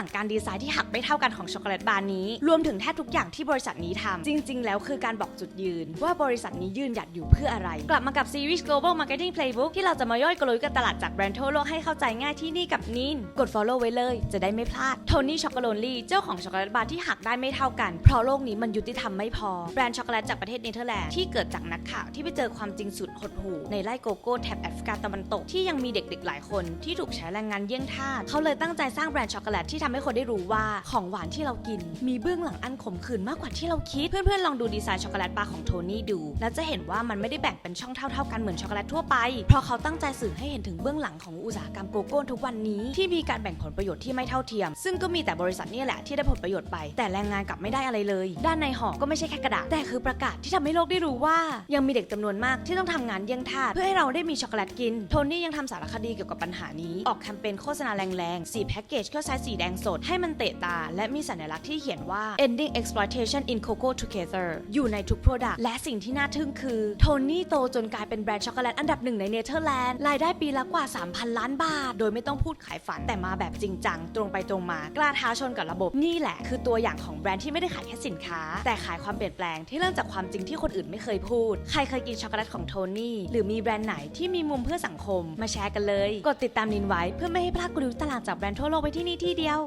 ลังการดีไซน์ที่หักไม่เท่ากันของช็อกโกแลตบาร์นี้ รวมถึงแทบทุกอย่างที่บริษัทนี้ทำจริง ๆ แล้วคือการบอกจุดยืน ว่าบริษัทนี้ยืนหยัดอยู่เพื่ออะไร กลับมากับซีรีส์ Global Marketing Playbook ที่เราจะมาย่อยกลยุทธ์การตลาดจากแบรนด์ทั่วโลกให้เข้าใจง่ายที่นี่กับนินกด follow ไว้เลย จะได้ไม่พลาดโทนี่ช็อกโกแลตลี่เจ้าของช็อกโกแลตบาร์ที่หักได้ไม่เท่ากันเพราะโลกนี้มันยุติธรรมไม่พอแบรนด์ช็อกโกแลตจากประเทศเนเธอร์แลนด์ที่เกิดจากนักข่าวที่ไปเจอความจริงสุดหดหู่ในไร่โกโก้แถบแอฟริกาตะวันตกที่ยังมีเด็กๆหลายคนที่ถูกใช้แรงงานเยี่ยงทาสเขาเลยตั้งใจสร้างแบรนด์ช็อกโกแลตที่ทำให้คนได้รู้ว่าของหวานที่เรากิน มีเบื้องหลังอันขมขื่นมากกว่าที่เราคิด เพื่อนๆลองดูดีไซน์ช็อกโกแลตบาร์ของโทนี่ดู แล้วจะเห็นว่ามันไม่ได้แบ่งเป็นช่องเท่าๆกันเหมือนช็อกโกแลตทั่วไป เพราะเขาตั้งใจสื่อให้เห็นถึงเบื้องหลังของอุตสาหกรรมโกโก้ทุกวันนี้ที่มีการแบ่งผลประโยชน์ที่ไม่เท่าเทียม ซึ่งก็มีแต่บริษัทนี่แหละที่ได้ผลประโยชน์ไป แต่แรงงานกลับไม่ได้อะไรเลย ด้านในหอก็ไม่ใช่แค่กระดาษแต่คือประกาศที่ทำให้โลกได้รู้ว่า ยังมีเด็กจำนวนมากที่ต้องทำงานเยี่ยงทาสเพื่อให้เราได้มีช็อกโกแลตกินโทนี่ยังทำสารคดีเกี่ยวกับปัญหานี้ออกแคมเปญโฆษณาแรงๆสีแพ็กเกจก็ใช้สีแดงสดให้มันเตะตา และมีสัญลักษณ์ที่เขียนว่า ending exploitation in cocoa together อยู่ในทุก Product และสิ่งที่น่าทึ่งคือโทนี่โตจนกลายเป็นแบรนด์ช็อกโกแลตอันดับหนึ่งในเนเธอร์แลนด์รายได้ปีละกว่า 3,000 ล้านบาท โดยไม่ต้องพูดขายฝันแต่มาแบบจริงจัง ตรงไปตรงมากล้าท้าชนกับระบบนี่แหละ คือตัวอย่างของแบรนด์ที่ไม่ได้ขายแค่สินค้า แต่ขายความเปลี่ยนแปลงที่เริ่มจากความจริงที่คนอื่นไม่เคยพูด ใครเคยกินช็อกโกแลตของโทนี่หรือมีแบรนด์ไหนที่มีมุมเพื่อสังคม มาแชร์กันเลย กดติดตามนินไว้เพื่อไม่ให้พลาดกลยุทธ์ตลาดจากแบรนด์ทั่วโลกไว้ที่นี่ที่เดียว